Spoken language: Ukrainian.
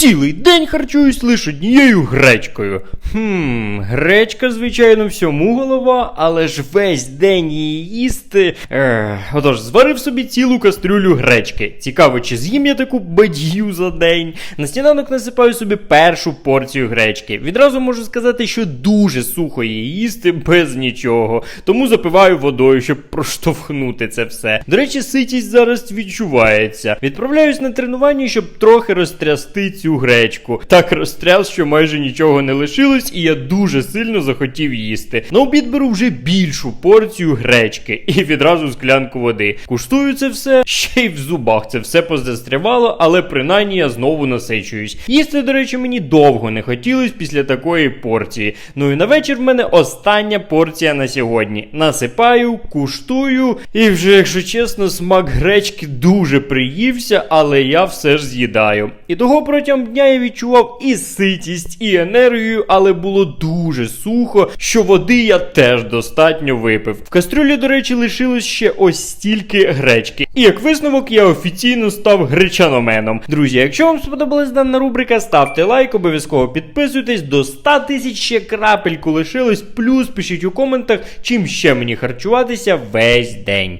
Цілий день харчуюсь лише однією гречкою. Хм, гречка, звичайно, всьому голова, але ж весь день її їсти. Ех, отож, зварив собі цілу кастрюлю гречки. Цікаво, чи з'їм я таку бадью за день. На сніданок насипаю собі першу порцію гречки. Відразу можу сказати, що дуже сухо її їсти без нічого. Тому запиваю водою, щоб проштовхнути це все. До речі, ситість зараз відчувається. Відправляюсь на тренування, щоб трохи розтрясти цю гречку. Так розтряс, що майже нічого не лишилось, і я дуже сильно захотів їсти. На обід беру вже більшу порцію гречки і відразу склянку води. Куштую це все, ще й в зубах це все позастрявало, але принаймні я знову насичуюсь. Їсти, до речі, мені довго не хотілось після такої порції. Ну і на вечір в мене остання порція на сьогодні. Насипаю, куштую, і вже, якщо чесно, смак гречки дуже приївся, але я все ж з'їдаю. І того протягом дня я відчував і ситість, і енергію, але було дуже сухо, що води я теж достатньо випив. В кастрюлі, до речі, лишилось ще ось стільки гречки. І як висновок, я офіційно став гречаноменом. Друзі, якщо вам сподобалась дана рубрика, ставте лайк, обов'язково підписуйтесь. До 100 тисяч ще крапельку лишилось. Плюс пишіть у коментах, чим ще мені харчуватися весь день.